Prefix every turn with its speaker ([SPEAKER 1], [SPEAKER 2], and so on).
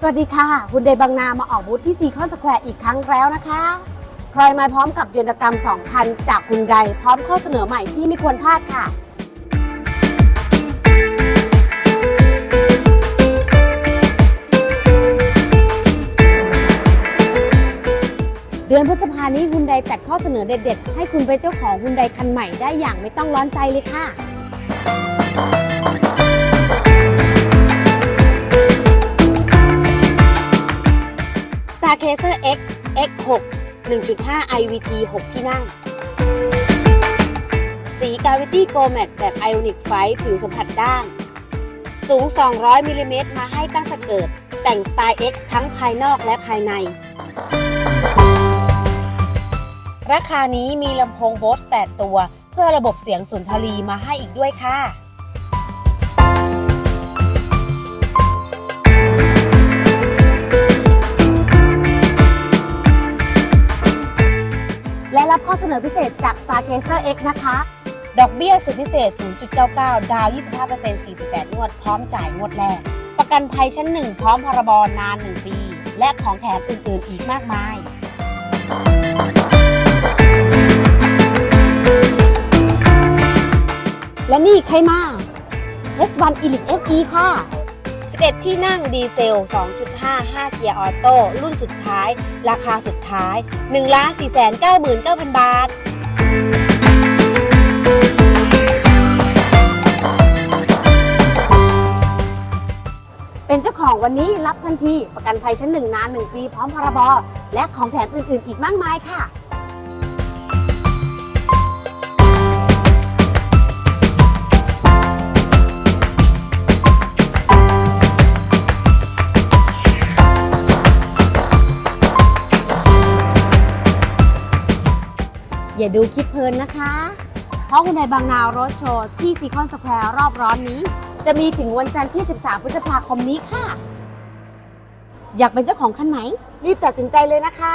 [SPEAKER 1] สวัสดีค่ะคุณเดบางนามาออกบูธที่ซีคอนสแควร์อีกครั้งแล้วนะคะใครมาพร้อมกับยนตกรรม 2 คันจากคุณไดพร้อมข้อเสนอใหม่ที่ไม่ควรพลาดค่ะเดือนพฤษภานี้คุณไดจัดข้อเสนอเด็ดๆ ให้คุณเป็นเจ้าของคุณไดคันใหม่ได้อย่างไม่ต้องร้อนใจเลยค่ะ Starcazer X X6 1.5 IVT 6 ที่นั่ง สี Gravity Go Matte แบบ Ionic ไฟผิวสัมผัสด้าน สูง 200มิลลิเมตรมาให้ตั้งแต่เกิด แต่งสไตล์ X ทั้งภายนอกและภายใน ราคานี้มีลำโพงโบส8ตัว เพื่อระบบเสียงสุนทรีมาให้อีกด้วยค่ะ และรับข้อเสนอพิเศษจาก Stargazer X นะคะ ดอกเบี้ยสุดพิเศษ 0.99 ดาว 25% 48 งวด พร้อมจ่ายงวดแรก ประกันภัยชั้น 1 พร้อมพรบนาน 1 ปี และของแถมอื่น ๆ อีกมากมายและนี่ใครมา S1 Elite FE ค่ะ 11ที่นั่งดีเซล 2.5 5 เกียร์ออโต้รุ่นสุดท้าย ราคาสุดท้าย 1 4 9 9 0 0 0 บาท เป็นเจ้าของวันนี้รับทันที ประกันภัยชั้นหนึ่งนาน 1 ปีพร้อมพรบและของแถมอื่น ๆ อีกมากมายค่ะ อย่าดูคลิปเพลินนะคะ เพราะคุณนายบางนาวรถโชว์ที่ซีคอนสแควร์รอบร้อนนี้ จะมีถึงวันจันทร์ที่ 13 พฤษภาคมนี้ค่ะ อยากเป็นเจ้าของคันไหน รีบตัดสินใจเลยนะคะ